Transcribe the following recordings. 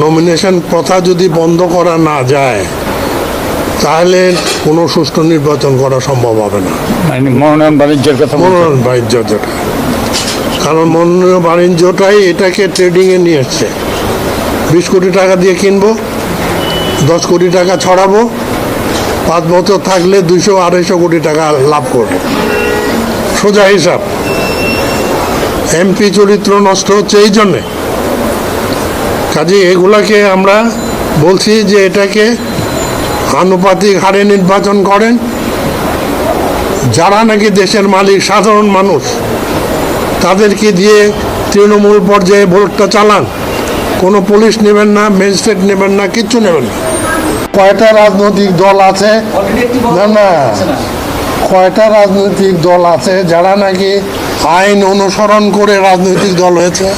Nomination প্রথা যদি বন্ধ করা না যায় তাহলে কোনো সুষ্ঠু নির্বাচন করা সম্ভব হবে না। মানে মনোনয়ন বাণিজ্যের কথা। মনোনয়ন বাণিজ্য যেটা কারণ মনোনয়ন বাণিজ্যটাই এটাকে ট্রেডিংয়ে নিয়ে এসছে। বিশ কোটি টাকা দিয়ে কিনবো দশ কোটি টাকা ছড়াবো পাঁচ বছর থাকলে দুশো আড়াইশো কোটি টাকা লাভ করব। সোজা হিসাব। এমপি চরিত্র নষ্ট হচ্ছে এই জন্যে। কাজে এগুলাকে আমরা বলছি যে এটাকে আনুপাতিক হারে নির্বাচন করেন। যারা নাকি দেশের মালিক, সাধারণ মানুষ, তাদেরকে দিয়ে তৃণমূল পর্যায়ে ভোটটা চালান। কোনো পুলিশ নেবেন না, ম্যাজিস্ট্রেট নেবেন না, কিচ্ছু নেবেন না। কয়টা রাজনৈতিক দল আছে? না না। কয়টা রাজনৈতিক দল আছে যারা নাকি আইন অনুসরণ করে রাজনৈতিক দল হয়েছে?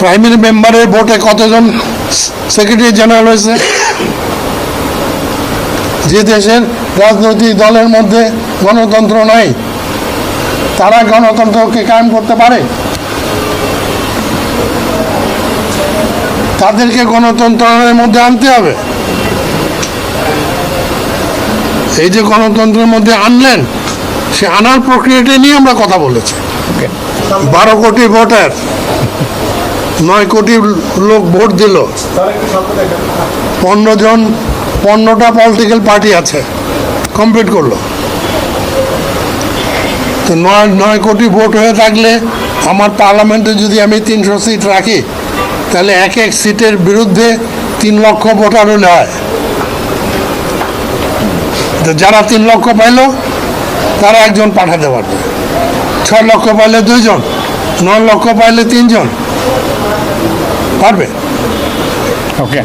প্রাইমারি মেম্বারের ভোটে কতজন সেক্রেটারি জেনারেল হয়েছে? যে দেশের রাজনৈতিক দলের মধ্যে গণতন্ত্র নাই, তারা গণতন্ত্রকে কায়েম করতে পারে? তাদেরকে গণতন্ত্রের মধ্যে আনতে হবে। এই যে গণতন্ত্রের মধ্যে আনলেন, সে আনার প্রক্রিয়াটা নিয়ে আমরা কথা বলেছি। বারো কোটি ভোটার। নয় কোটি লোক ভোট দিল। পনেরো জন, পনেরোটা পলিটিক্যাল পার্টি আছে কমপ্লিট করল। তো নয় নয় কোটি ভোট হয়ে থাকলে আমার পার্লামেন্টে যদি আমি তিনশো সিট রাখি, তাহলে এক এক সিটের বিরুদ্ধে তিন লক্ষ ভোটার হলে হয় তো যারা তিন লক্ষ পাইলো, তারা একজন পাঠাতে পারবে। ছয় লক্ষ পাইলে দুইজন, নয় লক্ষ পাইলে তিনজন। পারবে?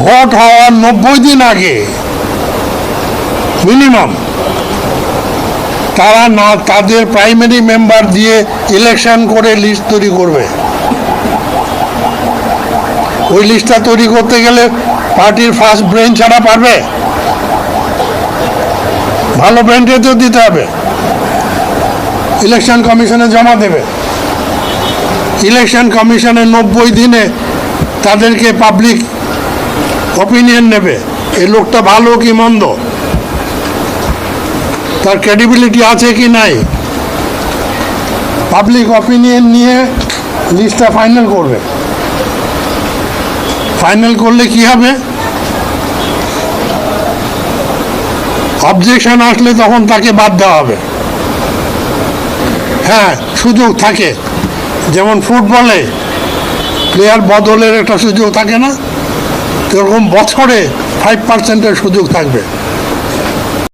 ভোট হওয়ার নব্বই দিন আগে মিনিমাম তারা না তাদের প্রাইমারি মেম্বার দিয়ে ইলেকশন করে লিস্ট তৈরি করবে। ওই লিস্টটা তৈরি করতে গেলে পার্টির ফার্স্ট ব্রেন ছাড়া পারবে? ভালো ব্রেনকে তো দিতে হবে। ইলেকশন কমিশনে জমা দেবে। ইলেকশন কমিশনের নব্বই দিনে তাদেরকে পাবলিক অপিনিয়ন নেবে। এই লোকটা ভালো কি মন্দ? তার ক্রেডিবিলিটি আছে কি নাই? পাবলিক অপিনিয়ন নিয়ে লিস্টটা ফাইনাল করবে। ফাইনাল করলে কি হবে? অবজেকশন আসলে তখন তাকে বাদ দেওয়া হবে। হ্যাঁ সুযোগ থাকে। যেমন ফুটবলে প্লেয়ার বদলের একটা সুযোগ থাকে না। সেরকম বছরে ফাইভ পার্সেন্টের সুযোগ থাকবে।